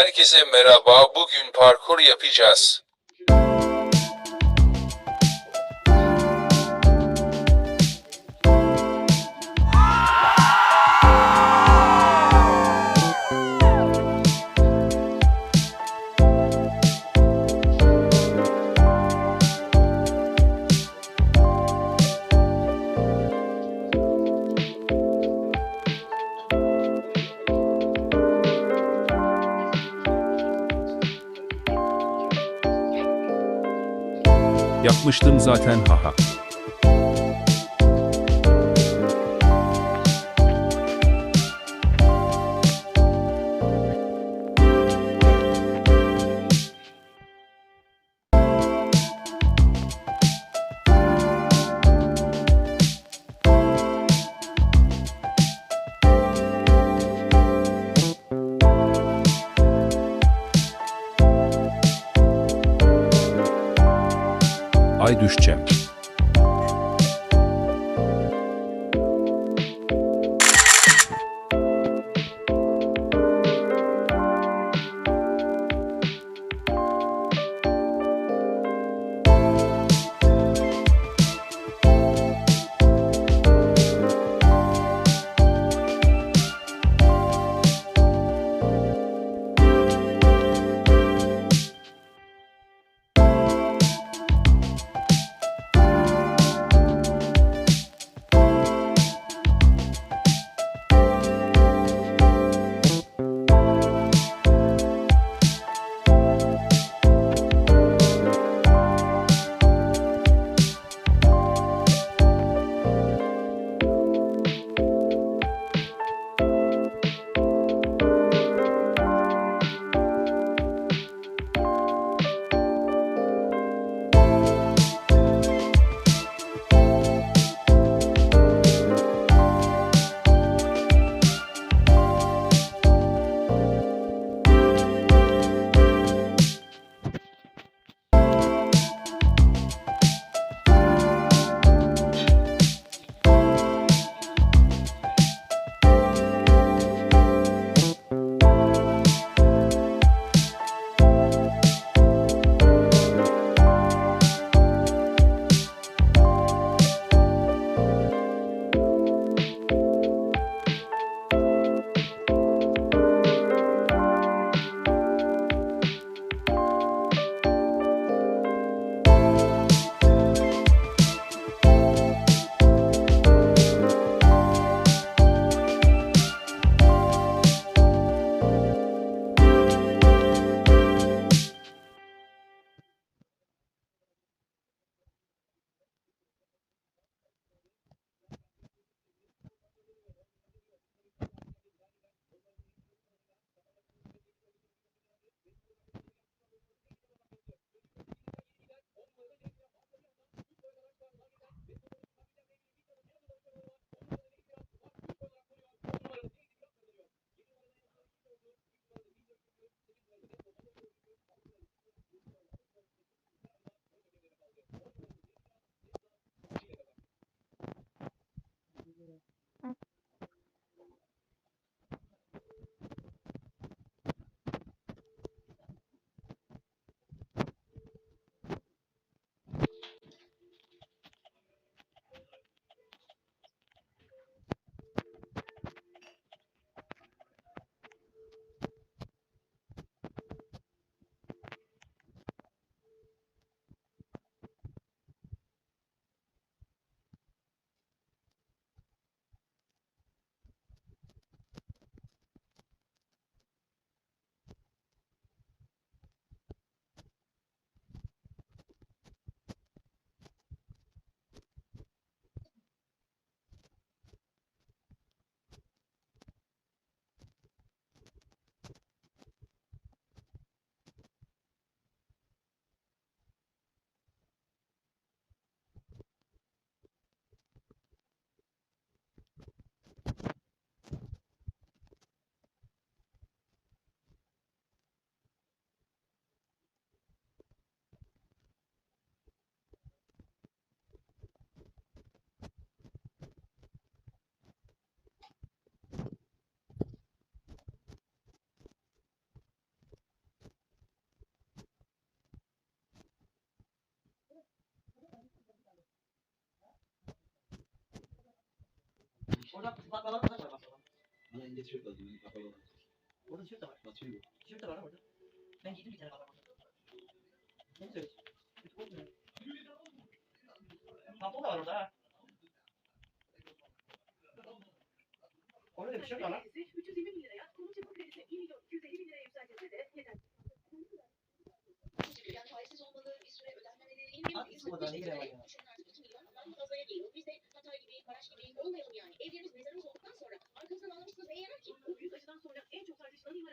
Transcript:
Herkese merhaba. Bugün parkur yapacağız. Yapmıştım zaten haha. Ay düşeceğim. Orada baklava kaç var baklava? Bana ince tişört lazım. benim kapalı olan. Orada tişört de var. Batıyor bu. Tişört de var orada. Ben giydim bir tane baklava. Ne söylüyorsun? Kötü olmuyor. Da var orada ha. Orada da bir tişört var lan. 320 bin liraya, konut yapı kredisi 1 milyon 250 bin liraya yükseltilse de yeter. Yani faizsiz olmalı, bir süre mi? Abi, bu ne gerek var ya? Geliyor. Biz de Hatay gibi, Karaş gibi olmayalım yani. Evlerimiz, mezarımız olduktan sonra arkamızdan ağlamışsınız neye yarar ki? Bu büyük acıdan sonra en çok tartışılan imar